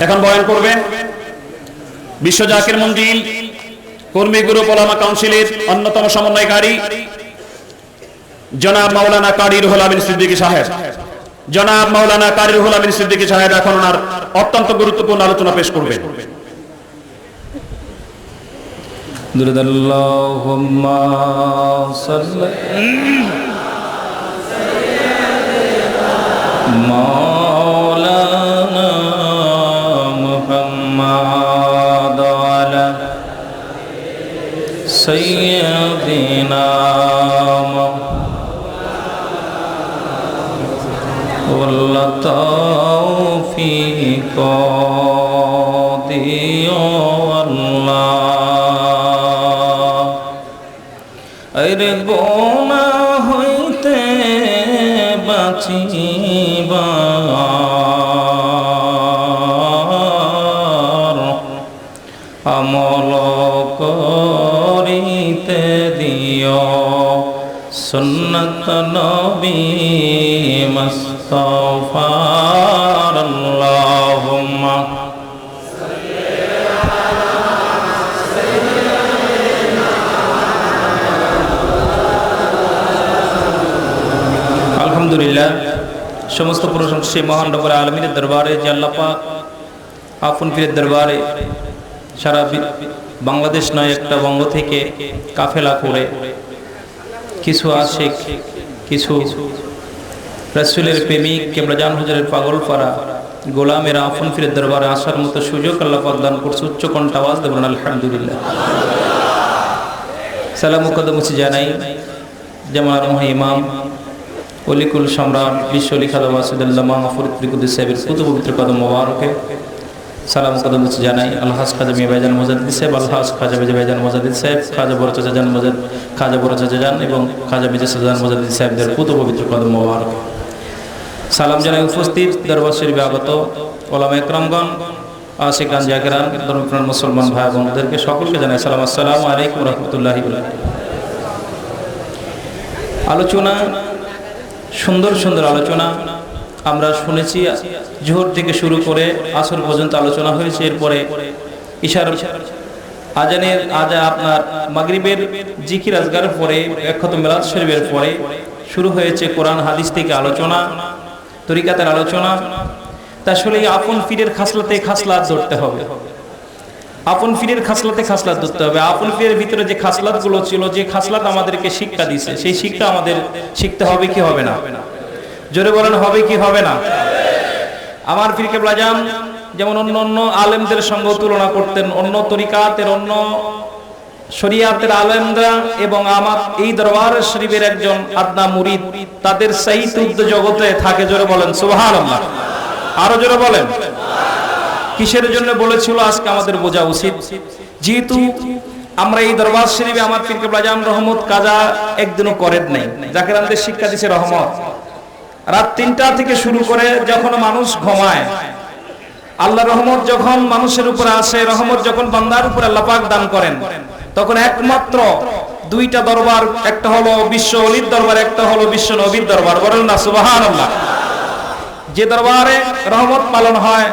এখন বয়ান করবেন বিশ্ব জাকির মঞ্জিল কর্মী গ্রুপ ওলামা কাউন্সিলের অন্যতম সমন্বয়কারী জনাব মাওলানা কারি রুহুল আমিন সিদ্দিকী সাহেব জনাব মাওলানা কারি রুহুল আমিন সিদ্দিকী সাহেব এখন ওনার অত্যন্ত গুরুত্বপূর্ণ আলোচনা পেশ করবেন درد اللهم صل مولانا আরে গোনা হইতে বাঁচিবার আমল করিতে দিও সুন্নত নবী মুস্তাফার আল্লাহুম্মা। সমস্ত প্রশংসা সেই মহান রব্বুল আলমীর দরবারে, যে আল্লাপা আপন পীরের দরবারে সারা বাংলাদেশ নয়, একটা বঙ্গ থেকে কাফেলা করে কিছু আশেক, কিছু রাসুলের প্রেমিক কিংবা জান হুজুরের পাগল পাড়া গোলামের আপন ফিরের দরবারে আসার মতো সুযোগ আল্লাহ দান করছে। উচ্চ কণ্ঠ আওয়াজ দেবেন আলহামদুলিল্লাহ। সালাম মুকদ্দমসি জানাই আর মহা ইমাম অলিকুল সম্রাট বিশ্ব লিখাদ ওয়াসিদুল্লাহ মাহফুরুদ ফিকুদ্দিস সাহেবের কুত পবিত্র কদম মোবারকে সালাম কদম জানাই, আলহাজ খাজা মিয়া ভাইজান মোজাদ্দিদ সাহেব, আলহাজ খাজা মিজা ভাইজান মোজাদ্দিদ সাহেব, খাজা বড় চাচা জান মোজাদ, খাজা বড় চাচা জান এবং খাজা মিজা সাজান মোজাদ্দিদ সাহেবদের কুত পবিত্র কদম মোবারক। সালাম জানাই উপস্থিত দরবার শরীফে আগত ওলামা একরামগণ আশিকান জাকিরান ধর্মপ্রাণ মুসলমান ভাই বোনদেরকে সকলকে জানাই সালাম। আসসালামু আলাইকুম রহমতুল্লাহি আলোচনা সুন্দর সুন্দর আলোচনা আমরা শুনেছি। জোহর থেকে শুরু করে আসর পর্যন্ত আলোচনা হয়েছে। এরপরে ইশার আজানের, আজা আপনার মাগরিবের জিকির আজগার পরে একশত মেলাদ শরীফের পরে শুরু হয়েছে কোরআন, হাদিস থেকে আলোচনা, তরিকাতের আলোচনা। তা আসলে আপন পীরের খাসলাতে খাসলাত ধরতে হবে। আপন পীরের খাসলাতে খাসলাত ধরতে হবে। আপন পীরের ভিতরে যে খাসলাত ছিল, যে খাসলাত আমাদেরকে শিক্ষা দিছে সেই শিক্ষা আমাদের শিখতে হবে কি হবে না? জোরে বলেন, হবে কি হবে না? আমার পীরকে ব্লাজাম যেমন অন্য অন্য আলেমদের সঙ্গে তুলনা করতেন, অন্য তরিকাতের, অন্য শরিয়াতের আলেমরা এবং আমার এই দরবার শরীফের একজন আদনা মুরিদ, তাদের সেই জগতে থাকে, জোরে বলেন, সুবহানাল্লাহ। আরও জোরে বলেন। কিসের জন্য বলেছিল আজকে আমাদের বোঝা উচিত? যেহেতু আমরা এই দরবার শরীফে আমার পীরকে ব্লাজাম রহমত কাজা একদিনও করেন নাই। যাকে আমাদের শিক্ষা দিছে রহমত। রাত তিনটা থেকে শুরু করে যখন মানুষ ঘুমায়, আল্লাহ রহমত যখন মানুষের উপরে আসে, রহমত যখন বান্দার উপরে আল্লাহ পাক দান করেন, তখন একমাত্র দুইটা দরবার, একটা হলো বিশ্ব অলির দরবার, একটা হলো বিশ্ব নবীর দরবার। বলেন না, সুবহানাল্লাহ। যে দরবারে রহমত পালন হয়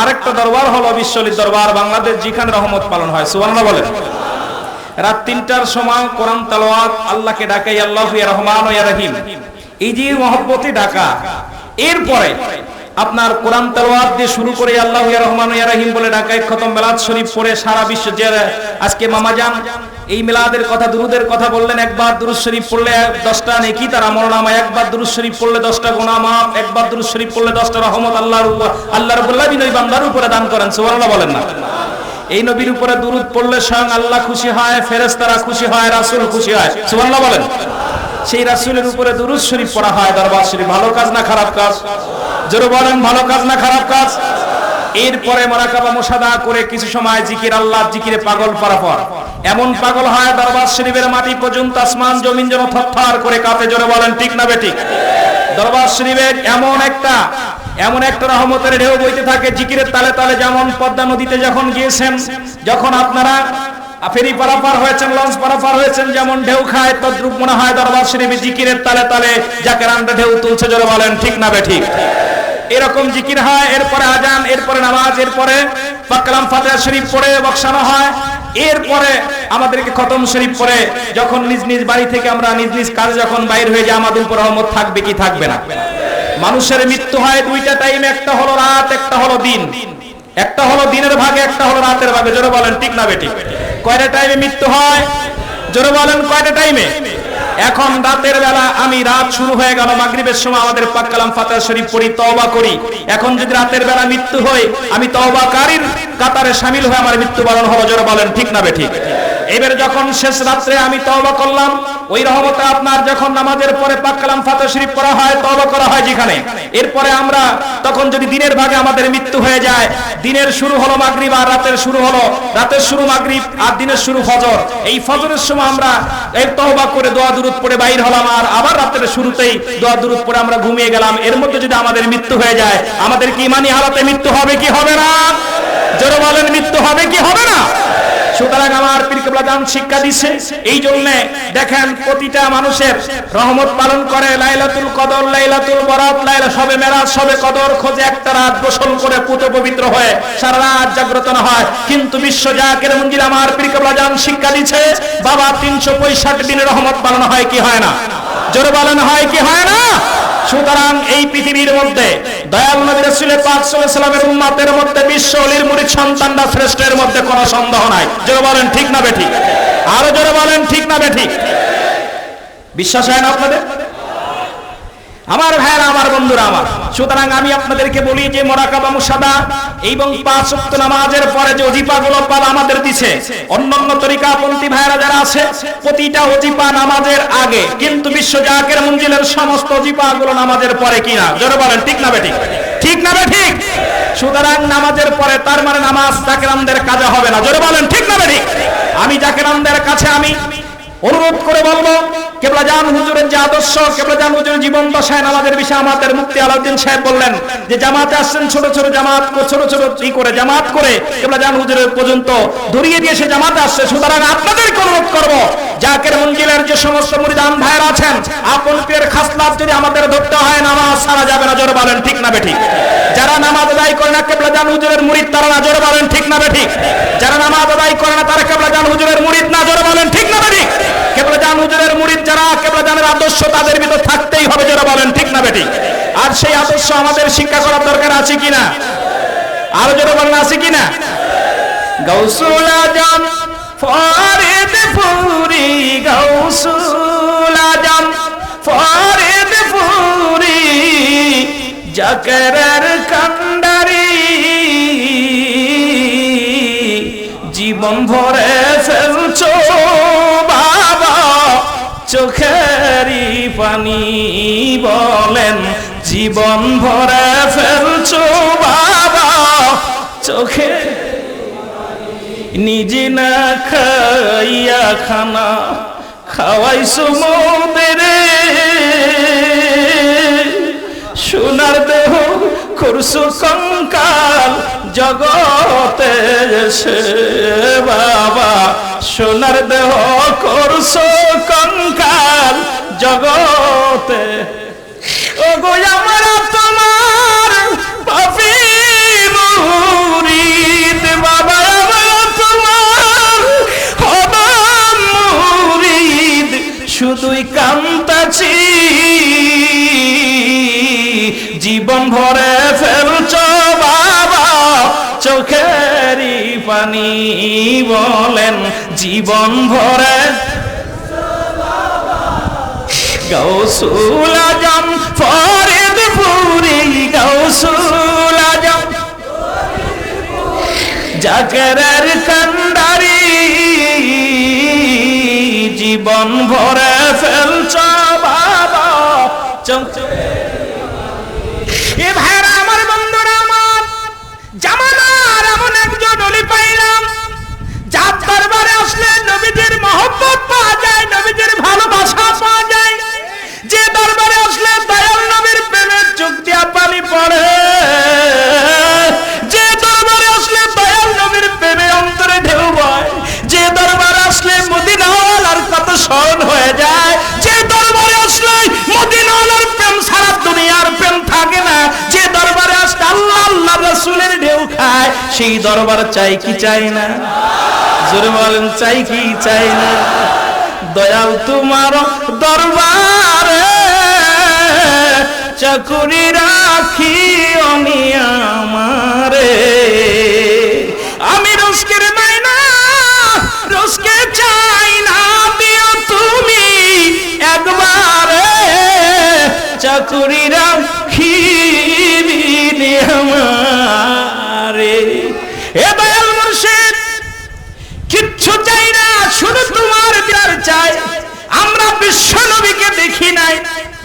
আরেকটা দরবার হলো বিশ্বলির দরবার, বাংলাদেশ যেখানে রহমত পালন হয়। সুবহানাল্লাহ বলেন। রাত তিনটার সময় কোরআন তালাওয়াত, আল্লাহকে ডাকে আল্লাহ ইয়া রহমান ইয়া রহিম। এই যে মহব্বতে ডাকা। এরপরে আপনার কোরআন তালাওয়াত দিয়ে শুরু করে আল্লাহ ইয়া রহমান ইয়া রহিম বলে ডাকাই খতম মিলাদ শরীফ পড়ে সারা বিশ্ব যে আজকে মামা যান এই মিলাদের কথা, দুরুদের কথা বললেন, একবার দুরুদ শরীফ পড়লে দশটা নেকি তার আমল একবার দুরুদ শরীফ পড়লে দশটা গুনাহ মাফ, একবার দুরুদ শরীফ পড়লে দশটা রহমত আল্লাহর উপর আল্লাহ রাব্বুল আলামিন ওই বান্দার উপরে দান করেন, সুবহানাল্লাহ বলেন না। এই নবীর উপরে দুরুদ পড়লে স্বয়ং আল্লাহ খুশি হয়, ফেরেশতারা খুশি হয়, রাসূল খুশি হয়, সুবহানাল্লাহ বলেন। সেই রাসূলের উপরে দুরুদ শরীফ পড়া হয়, দরবার শরীফ, ভালো কাজ না খারাপ কাজ? জোরে বলেন, ভালো কাজ না খারাপ কাজ? এরপরে মোরাকাবা মোসাদা করে কিছু সময় জিকির আল্লাহ জিকিরে পাগল পরাপর এমন পাগল হয় দরবার শরীফের মাটি পর্যন্ত আসমান জমিন যেন থরথর করে কাঁপে, জোরে বলেন, ঠিক না বেঠিক দরবার শরীফের এমন একটা এমন একটা রহমতের ঢেউ বইতে থাকে, জিকিরের তালে তালে যেমন পদ্মা নদীতে যখন গিয়েছেন, যখন আপনারা ফেরি পারাপার হয়েছেন, লঞ্চ পারাপার হয়েছেন, যেমন ঢেউ খায়, তদ্রুপ মনে হয় দরবার শরীফে জিকিরের তালে তালে যাকে রান্না ঢেউ তুলছে, জোরে বলেন, ঠিক না বেঠিক এরকম জিকির হয়, এরপরে আজান, এরপরে নামাজ, এরপরে পাকলাম ফাতিহা শরীফ পড়ে বক্সানো হয়। এরপরে আমাদেরকে খতম শরীফ পড়ে, যখন নিজ নিজ বাড়ি থেকে আমরা নিজ নিজ কাজে যখন বাইর হয়ে যায় আমাদের উপর রহমত থাকবে কি থাকবে না? মানুষের মৃত্যু হয় দুইটা টাইম একটা হলো রাত, একটা হলো দিন। একটা হলো দিনের ভাগে, একটা হলো রাতের ভাগে। জোরে বলেন, ঠিক না বেটি কয়টা টাইমে মৃত্যু হয়? জোরে বলেন, কয়টা টাইমে এখন রাতের বেলা আমি রাত শুরু হয়ে গেল, মাগরিবের সময় আমাদের পাক কালাম ফাতা শরীফ পড়ি, তওবা করি। এখন যদি রাতের বেলা মৃত্যু হয়, আমি তওবাকারীর কাতারে সামিল হয়ে আমার মৃত্যু বরণ হলো, জোরে বলেন, ঠিক না বে ঠিক? এবার যখন শেষ রাত্রে আমি তওবা করলাম ওই রহমতে আপনার যখন নামাজের পরে পাক কালাম ফাতিহা শরীফ পড়া হয়, তওবা করা হয় যেখানে, এরপরে আমরা তখন যদি দিনের ভাগে আমাদের মৃত্যু হয়ে যায়, দিনের শুরু হলো মাগরিব আর রাতের শুরু হলো, রাতের শুরু মাগরিব আর দিনের শুরু ফজর। এই ফজরের সময় আমরা এই তওবা করে দোয়া দুরুদ পড়ে বাইর হলাম আর আবার রাতের শুরুতেই দোয়া দুরুদ পড়ে আমরা ঘুমিয়ে গেলাম। এর মধ্যে যদি আমাদের মৃত্যু হয়ে যায়, আমাদের কি ইমানি হালাতে মৃত্যু হবে কি হবে না? জোরে বলেন, মৃত্যু হবে কি হবে না? সুতরাং আমার পীরকেবলা দান শিক্ষা দিচ্ছে এই জন্য দেখেন প্রতিটা মানুষের রহমত পালন করে, লাইলাতুল কদর, লাইলাতুল বরাত, লাইলা সবে মেরাজ, সবে কদর খোঁজে একটা রাত গোসল করে পুত পবিত্র হয়ে সারা রাত জাগ্রত না হয়। কিন্তু বিশ্ব জাকের মঞ্জিল আমার পীরকেবলা দান শিক্ষা দিছে, বাবা তিনশো পঁয়ষট্টি দিনের রহমত পালন হয় কি হয় না? জোরে বলেন হয় কি হয় না? সুতরাং এই পৃথিবীর মধ্যে দয়াল নবী রাসূলের পাক সাল্লামের উম্মতের মধ্যে বিশ্ব অলির মুরিদ সন্তানরা শ্রেষ্ঠের মধ্যে কোনো সন্দেহ নাই। জোরে বলেন, ঠিক না বেঠিক আরও জোরে বলেন, ঠিক না বেঠিক বিশ্বাস হয় না আপনাদের? আমার ভাইরা আমার বন্ধুরা, আমার। সুতরাং আমি আপনাদেরকে বলি যে, মোরাকাবা মুসাদা এবং পাঁচ ওয়াক্ত নামাজের পরে যে অজিপা গুলো পালা আমাদের দিছে, অন্যান্য তরিকাপন্থী ভাইরা যারা আছে, প্রতিটা অজিপা নামাজের আগে, কিন্তু বিশ্ব জাকের মঞ্জিলের সমস্ত অজিপা গুলো নামাজের পরে কিনা? জোরে বলেন, ঠিক না বেঠিক? ঠিক না বেঠিক? সুতরাং নামাজের পরে তার মানে নামাজ জাকেরামদের কাজে হবে না। জোরে বলেন, ঠিক না বেঠিক? আমি জাকেরামদের কাছে আমি অনুরোধ করে বলব কেবলা জান হুজুরের যে আদর্শ হুজুরের জীবন দশায় নামাজের বিষয়ে আমাদের মুক্তি আলাউদ্দিন সাহেব বললেন যে, জামাতে আসছেন ছোট ছোট জামাত, ছোট ছোট ই করে জামাত করে হুজুরের পর্যন্ত ধরিয়ে দিয়ে সে জামাতে আসছে। সুতরাং অনুরোধ জাকের মঞ্জিলের যে সমস্ত মুরিদান ভাইয়ের আছেন, আপন যদি আমাদের ধরতে হয় সারা যাবে না বলেন, ঠিক না বেঠিক? যারা নামাজ আদায় করে না হুজুরের মুরিদ তারা না, জোরে বলেন, ঠিক না বেঠিক? যারা নামাজ আদায় করে না, তারা কেবলা জান হুজুরের মুরিদ না, জোরে বলেন, ঠিক না বেঠিক? কেবলা জান হুজুরের যারা আদর্শ তাদের ভিতর থাকতেই হবে যারা বলেন, ঠিক না বেঠিক আর সেই আদর্শ আমাদের শিক্ষা করার দরকার আছে কিনা? আরও যারা বলেন, আছে কিনা? আজম ফরিদ ফুরি গৌসুল আজম ফরিদ ফুরি জাকরের কান্ডারি, জীবন ভরে চোখেরই বলেন, জীবন ভরে ফেলছো বাবা, চোখে নিজে না খাইয়া খানা, খাওয়াইছো মোদের সোনার দেহ করছ কঙ্কাল, জগতে সে বাবা, সোনার দেহ করছ কঙ্কাল। জগতে। ও গো আমার তোমার পাপি মুরিদ বাবা, আমার তোমার হবা মুরিদ শুধুই কান্তাছি জীবন ভরে ফেলছ বাবা, চোখেরই পানি বলেন, জীবন ভরে গৌসুল আজম ফরিদ পুরি গৌসুল আজম। জাগরের জীবন ভরে ফেলছ বাবা। এ পাইলাম। আসলে পাওয়া যায় নবীদের ভালোবাসা সেই দরবার চাই কি চাই না? জোরে বলেন, চাই কি চাই না? দয়াল তোমার দরবারে চাকুরি রাখি।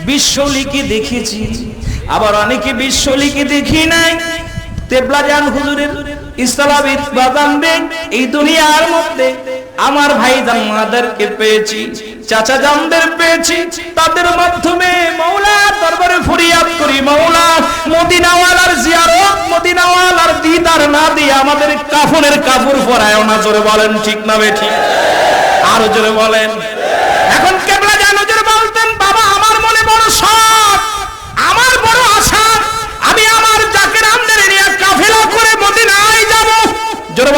বিশ্বলিকে দেখেছি। আবার অনেকে বিশ্বলিকে দেখি নাই। তেবলাজান হুজুরের ইসলামিক বাদাম এই দুনিয়ার মধ্যে আমার ভাই জামাদেরকে পেয়েছি, চাচা জামদের পেয়েছি। তাদের মাধ্যমে মৌলার দরবারে ফরিয়াদ করি, মৌলা মদিনাওয়ালার জিয়ারত, মদিনাওয়ালার দিদার না দিয়ে আমাদের কাফনের কাপড় পরায় না, জোরে বলেন ঠিক না বেঠিক আরও জোরে বলেন।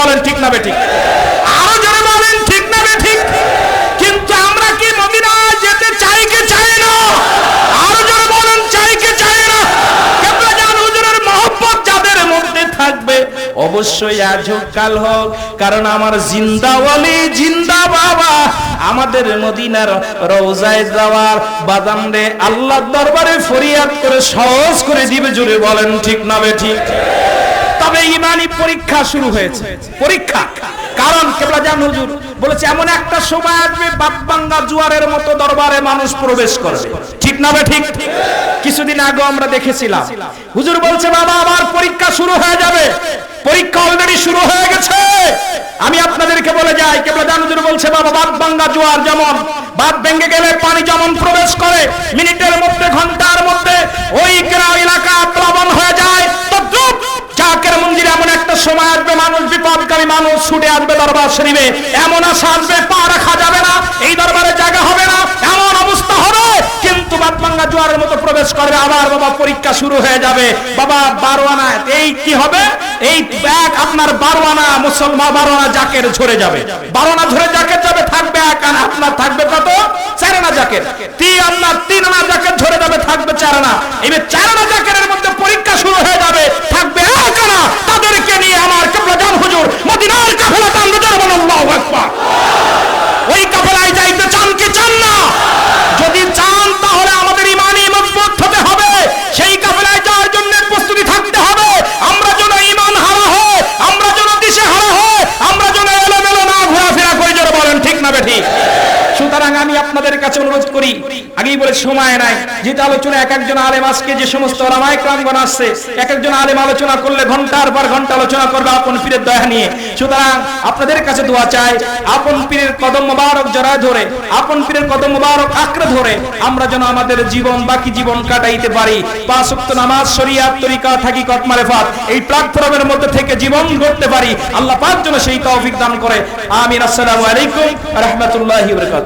বলেন ঠিক না বেঠিক? আরও জোরে বলেন, ঠিক না বেঠিক? কিন্তু আমরা কি মদিনায় যেতে চাই কি চাই না? আরও জোরে বলেন, চাই চাই না? অবশ্যই কাল হোক, কারণ আমার জিন্দা ওয়ালি, জিন্দা বাবা, আমাদের মদিনার রওজায় যাওয়ার বাদাম রে আল্লাহর দরবারে ফরিয়াদ করে সহজ করে দিবে জুড়ে বলেন, ঠিক না বে ঠিক তবে ইমানি পরীক্ষা শুরু হয়েছে। পরীক্ষা। কারণ কেবলা জান হুজুর বলেছে, এমন একটা সময় আসবে বাপবাঙ্গা জুয়ারের মতো দরবারে মানুষ প্রবেশ করবে। ঠিক না বে ঠিক? কিছুদিন আগে আমরা দেখেছিলাম। হুজুর বলছে, বাবা, আবার পরীক্ষা শুরু হয়ে যাবে। পরীক্ষা অলরেডি শুরু হয়ে গেছে। আমি আপনাদেরকে বলে যাই, কেবলা জান হুজুর বলছে, বাবা, বাপবাঙ্গা জুয়ার যেমন, বাপ ভেঙে গেলে পানি যেমন প্রবেশ করে, মিনিটের মধ্যে, ঘণ্টার মধ্যে, ওই গ্রাম এলাকা প্লাবন হয়ে যায়, তদ্রুপ চাকের মন্দিরে এমন একটা সময় আসবে, মানুষ বিপদকারী মানুষ ছুটে আসবে দরবার শরীফে। এমন আশা আসবে, পা রাখা যাবে না এই দরবারে জায়গা হবে না এমন অবস্থা হবে বাদবাঙ্গা জোয়ারের মতো প্রবেশ করবে, আবার বাবা পরীক্ষা শুরু হয়ে যাবে। বাবা বারো আনা এই কি হবে? এই ব্যাগ আপনার বারো আনা মুসলমান বারো আনা জাকের ঝরে যাবে। বারো আনা ঝরে জাকের যাবে, থাকবে এক আনা, আপনার থাকবে কত? চার আনা জাকের। তিন আপনার তিন আনা জাকের ঝরে যাবে, থাকবে চার আনা। এবার চার আনা জাকের মধ্যে পরীক্ষা শুরু হয়ে যাবে, থাকবে এক আনা। তাদেরকে নিয়ে আমার কেবলা জান হুজুর মদিনার কাফেলা টানবে জোরে বলুন আল্লাহু আকবার ওই কাফেলায় যাইতে চান কি চান না যদি চান তাহলে আমাদের ইমানই মজবুত হতে হবে সেই কাফেলায় যাওয়ার জন্য প্রস্তুতি থাকতে হবে আমরা যেন ইমান হারা হয় আমরা যেন দিশে হারা হয় আমরা যেন এলোমেলো না ঘোরাফেরা করি যেন বলেন ঠিক না বেঠি সুতরাং আমি আপনাদের কাছে অনুরোধ করি আগেই বলে সময় যেটা আলোচনা এক একজন আলেম আজকে যে সমস্ত রামায় ক্রামগণ আসছে, এক একজন আলেম আলোচনা করলে ঘণ্টার পর ঘণ্টা আলোচনা করবে আপন পীরের দয়া নিয়ে। সুতরাং আপনাদের কাছে দোয়া চাই, আপন পীরের কদম জড়ায় ধরে, আপন পীরের কদম আঁকড়ে ধরে, আমরা যেন আমাদের জীবন, বাকি জীবন কাটাইতে পারি। পাঁচ নামাজ তরিকা, থাকি এই প্ল্যাটফর্মের মধ্যে থেকে জীবন গড়তে পারি। আল্লাহ পাক যেন সেই তৌফিক দান করে। আমিন। আসসালামু আলাইকুম।